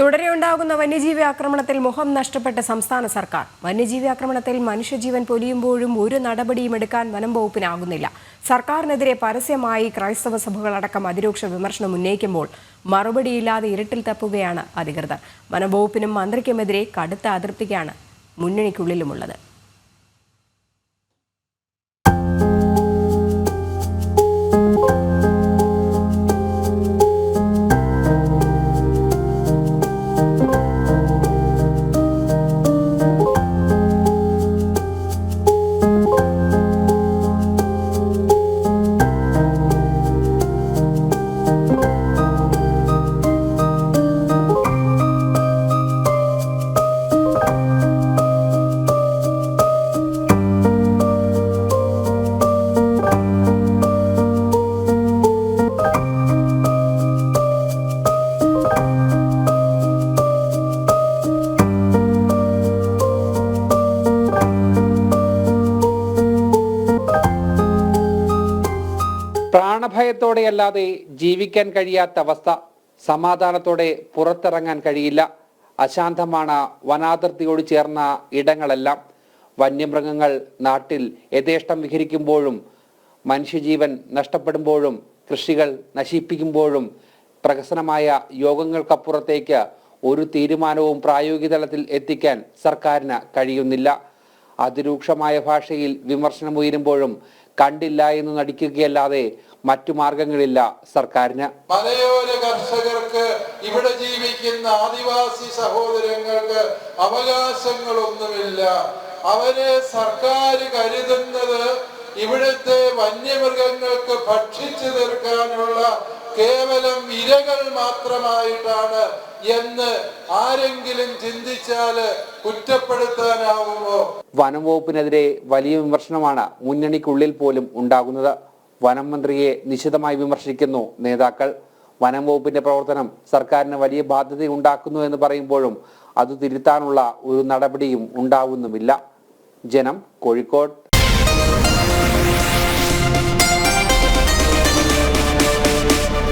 തുടരെയുണ്ടാകുന്ന വന്യജീവി ആക്രമണത്തിൽ മുഖം നഷ്ടപ്പെട്ട സംസ്ഥാന സർക്കാർ. വന്യജീവി ആക്രമണത്തിൽ മനുഷ്യജീവൻ പൊലിയുമ്പോഴും ഒരു നടപടിയും എടുക്കാൻ വനം വകുപ്പിനാകുന്നില്ല. സർക്കാരിനെതിരെ പരസ്യമായി ക്രൈസ്തവ സഭകളടക്കം അതിരൂക്ഷ വിമർശനം ഉന്നയിക്കുമ്പോൾ മറുപടിയില്ലാതെ ഇരുട്ടിൽ തപ്പുകയാണ് അധികൃതർ. വനം വകുപ്പിനും മന്ത്രിക്കുമെതിരെ കടുത്ത അതൃപ്തിക്കാണ് മുന്നണിക്കുള്ളിലുമുള്ളത്. പ്രാണഭയത്തോടെയല്ലാതെ ജീവിക്കാൻ കഴിയാത്ത അവസ്ഥ സമാധാനത്തോടെ പുറത്തിറങ്ങാൻ കഴിയില്ല. അശാന്തമാണ് വനാതിർത്തിയോട് ചേർന്ന ഇടങ്ങളെല്ലാം. വന്യമൃഗങ്ങൾ നാട്ടിൽ യഥേഷ്ടം വിഹരിക്കുമ്പോഴും മനുഷ്യജീവൻ നഷ്ടപ്പെടുമ്പോഴും കൃഷികൾ നശിപ്പിക്കുമ്പോഴും പ്രഹസനമായ യോഗങ്ങൾക്കപ്പുറത്തേക്ക് ഒരു തീരുമാനവും പ്രായോഗിക തലത്തിൽ എത്തിക്കാൻ സർക്കാരിന് കഴിയുന്നില്ല. അതിരൂക്ഷമായ ഭാഷയിൽ വിമർശനം ഉയരുമ്പോഴും കണ്ടില്ല എന്ന് നടിക്കുകയല്ലാതെ മറ്റു മാർഗങ്ങളില്ല സർക്കാരിന്. മലയോര കർഷകർക്ക് ഇവിടെ ജീവിക്കുന്ന ആദിവാസി സഹോദരങ്ങൾക്ക് അവകാശങ്ങളൊന്നുമില്ല. അവരെ സർക്കാർ കരുതുന്നത് ഇവിടുത്തെ വന്യമൃഗങ്ങൾക്ക് ഭക്ഷിച്ചു തീർക്കാനുള്ള കേവലം ഇരകൾ മാത്രമായിട്ടാണ് എന്ന് ആരെങ്കിലും ചിന്തിച്ചാൽ കുറ്റപ്പെടുത്താനാവുമോ വനം വകുപ്പിനെതിരെ വലിയ വിമർശനമാണ് മുന്നണിക്കുള്ളിൽ പോലും ഉണ്ടാകുന്നത്. വനം മന്ത്രിയെ നിശിതമായി വിമർശിക്കുന്നു നേതാക്കൾ. വനം വകുപ്പിന്റെ പ്രവർത്തനം സർക്കാരിന് വലിയ ബാധ്യത ഉണ്ടാക്കുന്നു എന്ന് പറയുമ്പോഴും അത് തിരുത്താനുള്ള ഒരു നടപടിയും ഉണ്ടാവുന്നുമില്ല. ജനം കോഴിക്കോട്